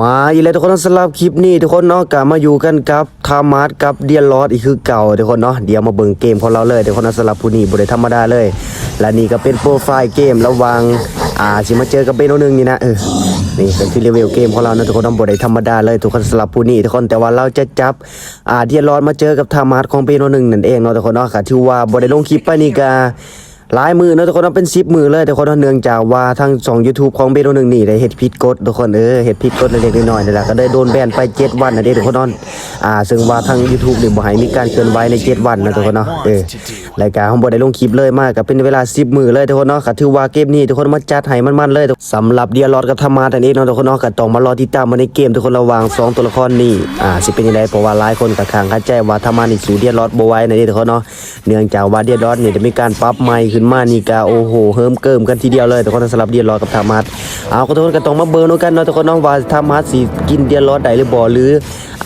มาอีกแล้วทุกคนสำหรับคลิปนี้ทุกคนเนาะกลับมาอยู่กันกับทามาร์ทกับเดียนลอดอีกคือเก่าทุกคนเนาะเดี๋ยวมาเบิ่งเกมของเราเลยทุกคนสำหรับผู้นี้บ่ได้ธรรมดาเลย และนี่ก็เป็นโปรไฟล์เกมระว่างอ่าสิมาเจอกับเบโนหนึงนี่นะเออนี่เป็นที่รีวิวเกมของเรานะทุกคนเนาะบ่ได้ธรรมดาเลยทุกคนสำหรับผู้นี้ทุกคนแต่ว่าเราจะจับอ่าเดียนลอดมาเจอกับทามาร์ทของเบโนหนึงนั่นเองเนาะทุกคนเนาะค่ะถือว่าบ่ได้ลงคลิปไปนี่ก็ หลายมือเนอะทุกคนเนาะเป็นซิปมือเลยทุกคนเนาะเนื่องจากว่าทางสอง YouTube ของเบโนหนึ่งนี่ได้เฮ็ดผิดกฎทุกคนเออเฮ็ดผิดกฎเล็กๆน้อยๆนี่แหละก็ได้โดนแบนไป7วันนะเด้ทุกคนเนาะอ่าซึ่งว่าทาง YouTube นี่บ่ให้มีการเคลื่อนไหวใน7วันนะทุกคนเนาะเออรายการของบ่ได้ลงคลิปเลยมากก็เป็นเวลา10มือเลยทุกคนเนาะก็ถือว่าเกมนี้ทุกคนมาจัดให้มันๆเลยสำหรับเดียร์ลอดกับธรรมาแต่นี้เนาะทุกคนเนาะก็ต้องมารอติดตามมาในเกมทุกคนระว่างสองตัวละครนี้อ่าสิเป็นยังไงเพราะว่าหลายคนก็ค้างคาใจว่าธรรมานี่สูเดียร์ลอดบ่ไหวนะเด้ทุกคนเนาะเนื่องจากว่าเดียร์ลอดนี่ได้มีการปรับใหม่ขึ้นมานี่ก็โอ้โหเฮิมเกิมกันทีเดียวเลยทุกคนสำหรับเดียร์ลอดกับธรรมาเอาก็ทุกคนก็ต้องมาเบิ่งเนกันเนาะทุกคนเนาะว่าธรรมาสสิกินเดียร์ลอดได้หรือบ่หรือ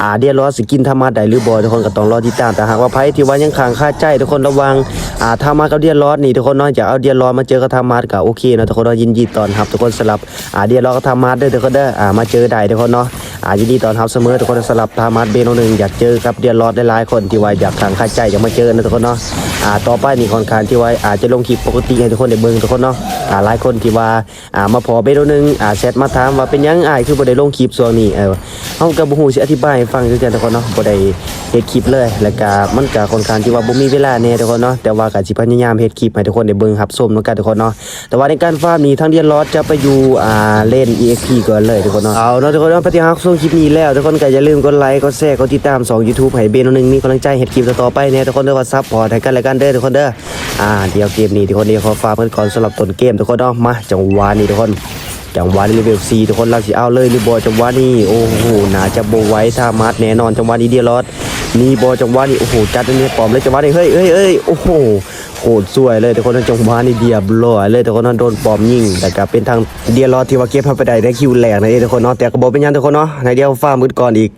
อ่าเดียร์ลอดสิกินธรรมาได้หรือบ่ทุกคนก็ต้องรอติดตามแต่หากว่าไผที่ว่ายังค้างค่าใจทุกคนระวังอ่าธรรมากับเดียร์ลอดนี่ทุกคนเนาะจะเอาเดียร์ลอดมาเจอกับธรรมาก็โอเคเนาะทุกคนยินดีตอนรับทุกคนสำหรับอ่าเดียร์ลอดกับธรรมาเด้อทุกคนเด้ออ่ามาเจอได้ทุกคนเนาะอ่ายินดีตอนรับเสมอทุกคนสำหรับธรรมาเบนหนึ่งอยากเจอกับเดียร์ลอดหลายๆคนที่ว่าอยากค้างคาใจอยากมาเจอนะทุกคนเนาะอ่าต่อไปนี่คอนขางที่ว่าอาจจะลงงคลิปปกติให้ทุกคนได้เบิ่งทุกคนเนาะอ่าหลายคนที่ว่าอ่ามาพอเบโนหนึ่งอ่าแชทมาถามว่าเป็นยังอ้ายคือบ่ได้ลงคลิปช่วงนี้เออเฮาก็บ่ฮู้สิอธิบายให้ฟังคือกันทุกคนเนาะบ่ได้เฮ็ดคลิปเลย แล้วก็มันก็ค่อนข้างที่ว่าบ่มีเวลาแน่ทุกคนเนาะแต่ว่าก็สิพยายามเฮ็ดคลิปให้ทุกคนได้เบิ่งรับชมนำกันทุกคนเนาะแต่ว่าในการฟาร์มนี้ทางเดียนลอดจะไปอยู่อ่าเล่น EXP ก่อนเลยทุกคนเนาะเอาเนาะทุกคนเนาะปฏิฮักส่งคลิปนี้แล้วทุกคนก็อย่าลืมกดไลค์กดแชร์กดติดตาม2 YouTube ให้เบนนึงมีกำลังใจเฮ็ดคลิปต่อๆไปแน่ทุกคนเด้อว่าซับพอร์ตให้กันและกันเด้อทุกคนเด้ออ่าเดี๋ยวเกมนี้ทุกคนเดี๋ยวขอฝากเพิ่นก่อนสำหรับต้นเกมทุกคนเนาะมาจังหวะนี้ทุกคนจังหวะนี้เลเวล4ทุกคนเราสิเอาเลยหรือบอจังหวะนี้โอ้โหหนาจะโบไว้ท่ามัดแน่นอนจังหวะนี้เดียรอดนี่บอจังหวะนี้โอ้โหจัดอันนี้ปลอมเลยจังหวะนี้เฮ้ยเฮ้ยเฮ้ยโอ้โหโคตรสวยเลยทุกคนจังหวะนี้เดียบร้อยเลยทุกคนนโดนปลอมยิงแต่ก็เป็นทางเดียรอดที่ว่าเก็บเข้าไปได้ในคิวแรกนะเอ้ทุกคนเนาะแต่ก็บอกเป็นยังทุกคนเนาะในเดียวฟ้ามืดก่อนอีก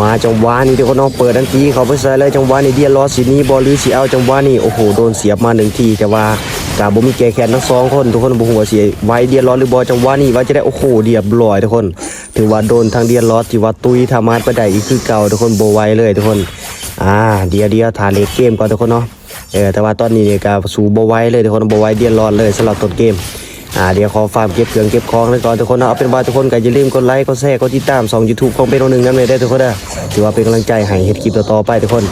มาจังหวะนี้ทุกคนเนาะเปิดทันทีเขาไปใส่เลยจังหวะนี้เดียรอสินี้บอลหรือสิเอาจังหวะนี้โอ้โหโดนเสียบมาหนึ่งทีแต่ว่ากาบ่มีแกแขนทั้งสองคนทุกคนบ่ฮู้ว่าสิไว้เดียร์ลอดหรือบอจังหวะนี้ว่าจะได้โอ้โหเรียบร้อยทุกคน ถือว่าโดนทางเดียร์ลอดที่ว่าตุยทำมาไปได้อีกคือเก่าทุกคนโบไหวเลยทุกคนอ่าเดียเดียทานเลกเกมก่อนทุกคนเนาะเออแต่ว่าตอนนี้เนี่ยก็สู้บ่ไหวเลยทุกคนโบไหวเดียร์ลอดเลยสำหรับต้นเกม อ่าเดี๋ยวขอฟาร์มเก็บเครื่องเก็บของเลยก่อนทุกคนเนะเอาเป็นว่าทุกคนก็อย่าลืมกดไลค์กดแชร์กดติดตาม2 YouTube ของเป็นหนึ่งนั่นเลยได้ทุกคนเด้อถือว่าเป็นกำลังใจให้เฮ็ดคลิปต่อๆไปทุกคน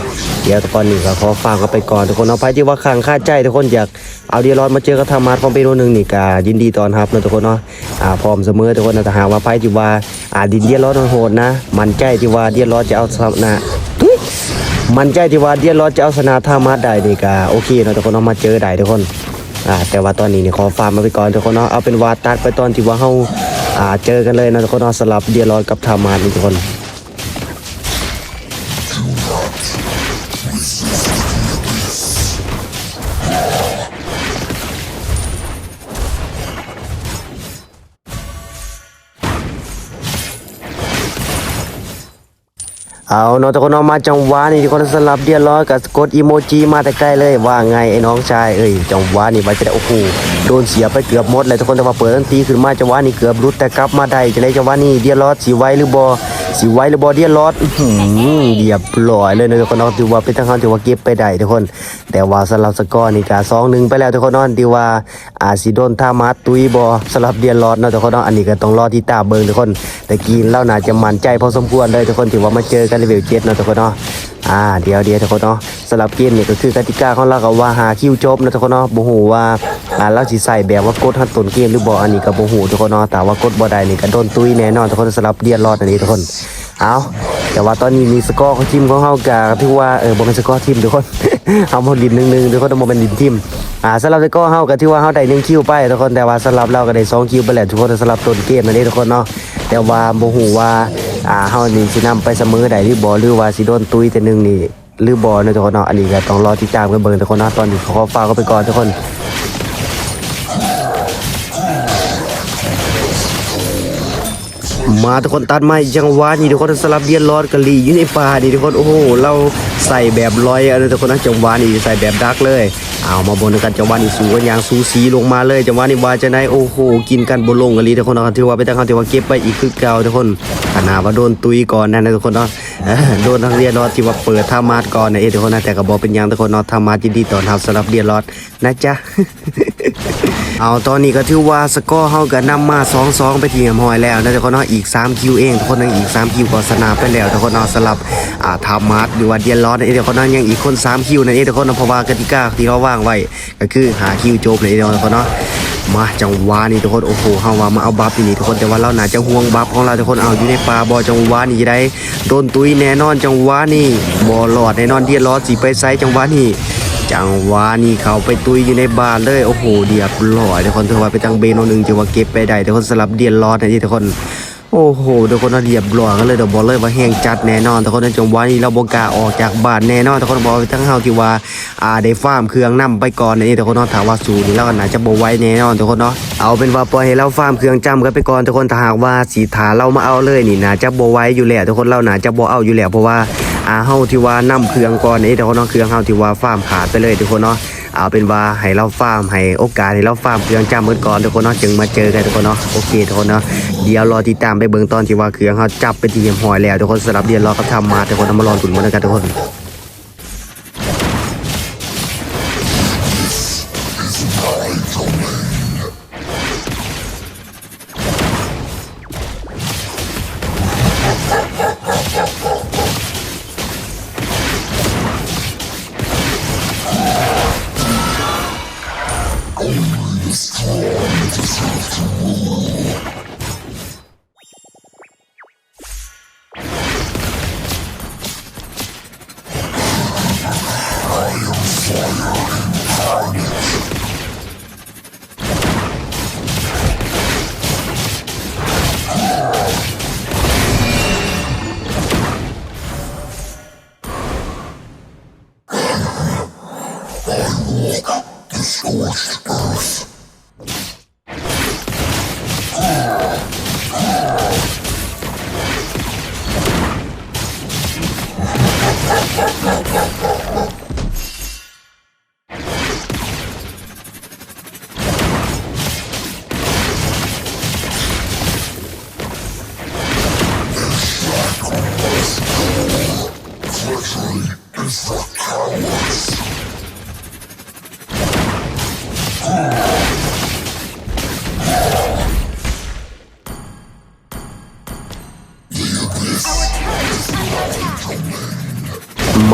เดี๋ยวตอนนี้ก็ขอฝากกันไปก่อนทุกคนเอาไปที่ว่าค้างค่าใจทุกคนอยากเอาเดียร์รอนมาเจอกับธรรมาของเปโนหนึ่งนี่ก็ยินดีตอนรับนะทุกคนเนาะอ่าพร้อมเสมอทุกคนนะถ้าหากว่าไปที่ว่าอ่าดินเดียร์รอนโหดนะมันใจที่ว่าเดียร์รอนจะเอาชนะมันใจที่ว่าเดียร์รอนจะเอาชนะธรรมาทได้นี่ก็โอเคนะทุกคนเนามาเจอได้ทุกคน อ่าแต่ว่าตอนนี้เนี่ยขอฝากมาไปก่อนทุกคนเนาะเอาเป็นว่าตัดไปตอนที่ว่าเฮาอ่าเจอกันเลยนะทุกคนเนาะสลับเดียร์รอยกับธรรมานี่ทุกคน เอาน้องตะคนน้องมาจังหวะนี่ทุกคนสลับเดียร้อยกับกดอีโมจิมาแต่ใกล้เลยว่าไงไอ้น้องชายเอ้ยจังหวะนี่ว่าจะได้โอ้โหโดนเสียไปเกือบหมดเลยทุกคนแต่ว่าเปิดทันทีขึ้นมาจังหวะนี่เกือบรุดแต่กลับมาได้จะได้จังหวะนี่เดียรอดสีไว้หรือบอ สีไว้หรือบอเดียรอดหือเดียบลอยเลยนะทุกคนเนาะถือว่าเป็นทางเขาถือว่าเก็บไปได้ทุกคน แต่ว่าสลับสกอร์นี่กาสองหนึ่งไปแล้วทุกคนเนาะถือว่าอาซิโดนท่ามัดตุยบอสลับเดียรอดเนาะทุกคนเนาะอันนี้ก็ต้องรอที่ตาเบิงทุกคน แต่กินเล่าน่าจะมันใจพอสมควรเลยทุกคนถือว่ามาเจอกันเลเวลเจ็ดเนาะทุกคนเนาะ อ่าเดี๋ยวเดี๋ยวทุกคนเนาะสำหรับเกมนี่ก็คือกติกาของเราก็ว่าหาคิวจบนะทุกคนเนาะบ่ฮู้ว่าอ่าเราสิใส่แบบว่ากดทันต้นเกมหรือบ่อันนี้ก็บ่ฮู้ทุกคนเนาะแต่ว่ากดบ่ได้นี่ก็โดนตุ้ยแน่นอนทุกคนสำหรับเดียรอดอันนี้ทุกคนเอาแต่ว่าตอนนี้มีสกอร์ของทีมของเฮาก็ถือว่าเออบ่เป็นสกอร์ทีมทุกคนเฮาบ่ดินหนึ่งๆทุกคนบ่เป็นดินทีมอ่าสำหรับสกอร์เฮาก็ถือว่าเฮาได้1คิวไปทุกคนแต่ว่าสำหรับเราก็ได้สองคิวไปแล้วทุกคนสำหรับต้นเกมอันนี้ทุกคนเนาะแต่ว่าบ่ฮู้ว่า อ่าเฮานี่สินำไปเสมอได้หรือบ่หรือว่าสิโดนตุยแต่นึงนี่หรือบอลนะทุกคนเนาะอันนี้ก็ต้องรอติดตามกันเบิ่งทุกคนเนาะตอนนี้ขอฝากกันไปก่อนทุกคนมาทุกคนตัดไม้จังหวะนี่ทุกคนสลับเดียนรอดกะลีอยู่ในป่านี่ทุกคนโอ้โหเราใส่แบบลอยอะไรทุกคนนะจังหวะนี่ใส่แบบดักเลย เอามาบนกันจังหวะนี้สู้กันอย่างสูสีลงมาเลยจังหวะนี้ว่าจะไหนโอ้โหกินกันบนลงกันลีทุกคนนะครับถือว่าไปตั้งเขาถือว่าเก็บไปอีกคือเก่าทุกคนขนาดว่าโดนตุยก่อนนะทุกคนเนาะโดนนักเรียนรอดที่ว่าเปิดท่ามาดก่อนนะเอทุกคนนะแต่ก็บอกเป็นอย่างทุกคนเนาะท่ามาดยินดีต่อนรับสำหรับเรียนรอดนะจ๊ะ เอาตอนนี้ก็ถือว่าสกอร์เฮาก็นำมา2-2 ไปที่หอยแล้วนะทุกคนเนาะอีก 3 คิวเองทุกคนนึงอีก 3 คิวก็สนามไปแล้วทุกคนเนาะสำหรับอ่าทามาดหรือว่าเดียนรอดนะเอ้ยทุกคนเนาะยังอีกคน 3 คิวนะเอ้ยทุกคนเนาะเพราะว่ากติกาที่เขาวางไว้ก็คือหาคิวจบเลยเนาะทุกคนเนาะมาจังหวะนี้ทุกคนโอ้โหเฮาว่ามาเอาบัฟปีนี่ทุกคนแต่ว่าเราหน่าจะห่วงบัฟของเราทุกคนเอาอยู่ในป่าบ่จังหวะนี้ได้โดนตุยแน่นอนจังหวะนี้บ่หลอดแน่นอนเดียรอดสิไปไซจังหวะนี้ จังวะนี้เขาไปตุยอยู่ในบ้านเลยโอ้โหเดียบร้อยทุกคนถือว่าไปจังเบนหนึ่งจะว่าเก็บไปได้ทุกคนสลับเดียรอดนะที่ทุกคนโอ้โหทุกคนเรียบร้อยกันเลยเดี๋ยวบอกเลยว่าแห้งจัดแน่นอนทุกคนจังหวะนี้เราบกาออกจากบ้านแน่นอนทุกคนบอกทั้งเฮาที่ว่าอ่าได้ฟาร์มเครื่องนํไปก่อนนี่ทุกคนเนาะถามว่าสูนี่เราก็น่าจะบ่ไว้แน่นอนทุกคนเนาะเอาเป็นว่าปล่อยให้เราฟาร์มเครื่องจำกันไปก่อนทุกคนถ้าหากว่าสีถาเรามาเอาเลยนี่น่าจะบ่ไว้อยู่แล้วทุกคนเราน่าจะบ่เอาอยู่แล้วเพราะว่า อาเฮาที่ว่านํเครื่องก่อนนี่ทุกคนเนาะเครื่องเฮาที่ว่าฟาร์มขาดไปเลยทุกคนเนาะเอาเป็นว่าให้เราฟาร์มให้โอกาสให้เราฟาร์มเครื่องจำเมื่อก่อนทุกคนเนาะจึงมาเจอกันทุกคนเนาะโอเคทุกคนเนาะเดี๋ยวรอติดตามไปเบิ่งตอนที่ว่าเครื่องเขาจับไปที่เหี่ยมหอยแล้วทุกคนสำหรับเดี๋ยวรอเขาทำมาทุกคนมารอถุนมาด้วยกันทุกคน only the strong deserve to rule.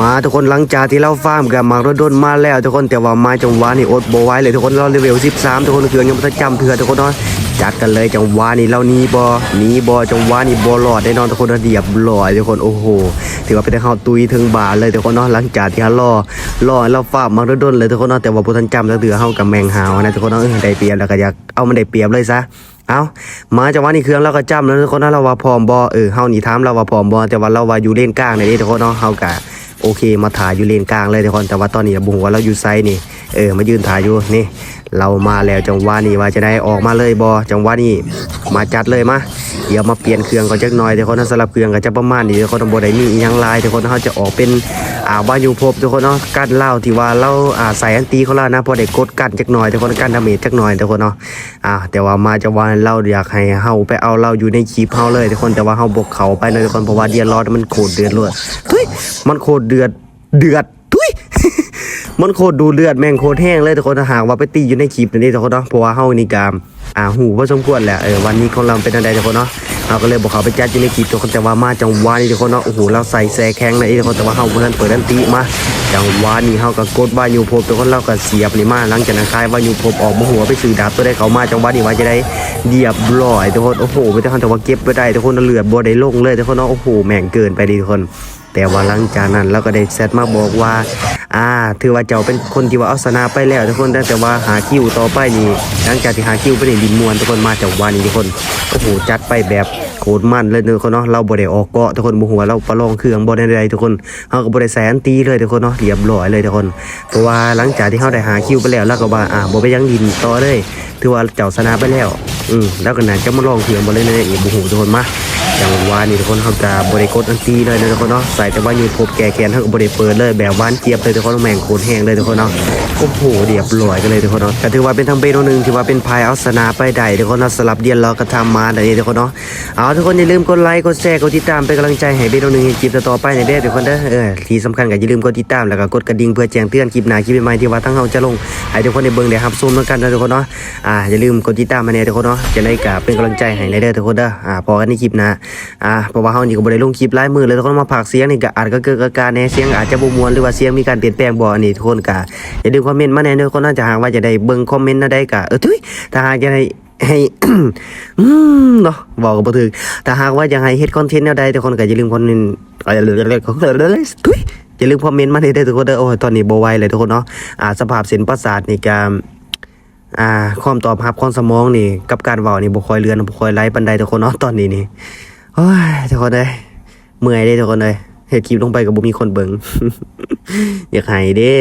มาทุกคนหลังจากที่เราฟาร์มกับมารถดนมาแล้ว ทุกคนแต่ว่ามาจังหวะนี่อดโบไว้เลยทุกคนเราเลเวล13 ทุกคนเครื่องยังไม่ทันจำเถื่อทุกคนเนาะจัดกันเลยจังหวะนี่เราหนี้บ่หนีบ่จังหวะนี่บ่รอดแน่นอนทุกคนเดียบร้อยทุกคนโอ้โหถือว่าเป็นเฮาตุยถึงบาทเลยทุกคนเนาะหลังจากที่เฮารอรอให้เราฟาร์มมารถดนเลยทุกคนเนาะแต่ว่าบ่ทันจำแล้วเถื่อเฮากับแมงหาวนะทุกคนเนาะได้เปรียบแล้วก็อยากเอามันได้เปรียบเลยซะเอามาจากว่านี่เครื่องเราก็จำแล้วทุกคนนะเราว่าพร้อมบอเออเฮานี่ถามเราว่าพร้อมบอแต่ว่าเราว่าอยู่เลนกลางในนี้ทุกคนเนาะเฮากะ โอเค มาถ่ายอยู่เลนกลางเลยทุกคนแต่ว่าตอนนี้บุหัวาเราอยู่ไซด์นี่ เออมายืนถ่ายอยู่นี่ เรามาแล้วจังหวะนี้ว่าจะได้ออกมาเลยบอจังหวะนี้มาจัดเลยมาเดี๋ยวมาเปลี่ยนเครื่องก่อนจักหน่อยทุกคนนะสลับเครื่องก็จะประมาณนี้ทุกคนบ่ได้มีอิหยังลายทุกคนเฮาจะออกเป็นอ่าวายุภพทุกคนเนาะกั้นเหล้าที่ว่าเราอ่าใส่อันตีเของเรานะพอได้กดกั้นจักหน่อยทุกคนกั้นดาเมจจักหน่อยทุกคนเนาะอ่าแต่ว่ามาจะว่าเราอยากให้เฮาไปเอาเราอยู่ในคลิปเฮาเลยทุกคนแต่ว่าเฮาบกเขาไปเลยทุกคนเพราะว่าเดียร์ลอดมันโคตรเดือดเลยทุยมันโคตรเดือดเดือด มันโคตรดูเลือดแม่งโคตรแห้งเลยทุกคนถ้าหากว่าไปตีอยู่ในคลิปนี่ทุกคนเนาะเพราะว่าเฮานี่กามอ่าหูพอสมควรแหละเออวันนี้ของเราเป็นอะไรทุกคนเนาะเราก็เลยบอกเขาไปจัดอยู่ในคลิปทุกคนแต่ว่ามาจังหวะนี้ทุกคนเนาะโอ้โหเราใส่แซแข้งนะทุกคนแต่ว่าเฮาบ่ทันเปิดดันตีมาจังหวะนี้เฮาก็กดว่าอยู่พบทุกคนเราก็เสียบนี่มาหลังจากนั้นคลายว่าอยู่พบออกมาหัวไปซื้อดาบตัวได้เขามาจังหวะนี้ว่าจะได้เดียบร้อยทุกคนโอ้โหไม่ได้ทันแต่ว่าเก็บไว้ได้ทุกคนเลือดบ่ได้ลงเลยทุกคนเนาะโอ้โหแม่งเกินไปดีทุกคน แต่ว่าหลังจากนั้นเราก็ได้เซตมาบอกว่า อ่า ถือว่าเจ้าเป็นคนที่ว่าเอาชนะไปแล้วทุกคนแต่ว่าหาคิวต่อไปนี่หลังจากที่หาคิวไปในดินมวนทุกคนมาจากวานี่ทุกคนโอ้โหจัดไปแบบโคตรมันเลยทุกคนเนาะเราบ่ได้ออกเกาะทุกคนบ่หัวเราประลองเครื่องบ่ได้ใดทุกคนเฮาก็บ่ได้แสนตีเลยทุกคนเนาะเรียบร้อยเลยทุกคน เพราะว่าหลังจากที่เฮาได้หาคิวไปแล้วเราก็ว่าอ่าบ่ไปยังดินต่อเลย ถือว่าเจ้าชนะไปแล้ว อืมแล้วก็น่าจะมาลองเครื่องบ่เลยในอีบ่ฮู้ทุกคนมาอย่างว่านี่ทุกคนเขาจะบริโกดอันตีเลยนะทุกคนเนาะใส่แต่ว่าอยู่พบแก่แกนเขาก็บริเปิดเลยแบบหวานเจี๊ยบเลยทุกคนแมงโคตรแห้งเลยทุกคนเนาะโอ้โหเดียบลอยกันเลยทุกคนเนาะก็ถือว่าเป็นทั้งเบนหนึ่งถือว่าเป็นพายเอาสนาไปได้ทุกคนเนาะสลับเดียนเราก็ทำมาได้ทุกคนเนาะเอาทุกคนอย่าลืมกดไลค์กดแชร์กดติดตามเป็นกำลังใจให้เบนหนึ่งคลิปต่อไปในเด้อทุกคนเด้อเออที่สำคัญก็อย่าลืมกดติดตามแล้วก็กดกระดิ่งเพื่อแจ้งเตือนคลิปหน้าคลิปใหม่ที่ว่าทั้งเราจะลงให้ทุกคนได้เบิ่งได้รับชมด้วยกันนะทุกคนเนาะอ่าอย่าลืมกดติดตามมาเนี่ยทุกคนเนาะจะได้กับเป็นกำลังใจให้ในเด้อทุกคนเด้ออ่าพอกันในคลิปนะอ่าเพราะว่าเฮานี่ก็บ่ได้ลงคลิปหลายมือเลยทุกคนมาพากเสียงนี่ก็อาจก็เกิดอาการแหน่เสียงอาจจะบ่ม่วนหรือว่าเสียงมีการเปลี่ยนแปลงบ่อันนี้ทุกคนก็อย่าลืมคอมเมนต์มาแหน่เด้อทุกคนเนาจะหากว่าจะได้เบิ่งคอมเมนต์นะได้ก็เออทุยถ้าหากจะได้ให้อืมเนาะบอกก็บ่ถึงถ้าหากว่าอยากให้เฮ็ดคอนเทนต์แนวใดทุกคนก็อย่าลืมคอมเมนต์อะไรเลยๆทุยอย่าลืมคอมเมนต์มาให้ได้อทุกคนเด้อโอ้ยตอนนี้บ่ไหวเลยทุกคนเนาะอ่าสภาพเส้นประสาทนี่ก็ อ่าความตอบรับของสมองนี่ กับการเว้านี่บ่ค่อยเรือนบ่ค่อยไหลปานใดทุกคนเนาะตอนนี้นี่โอ้ยทุกคนเอ้ยเมื่อยเด้ทุกคนเอ้ยเฮ็ดคลิปลงไปก็บ่มีคนเบิ่งอยากให้เด้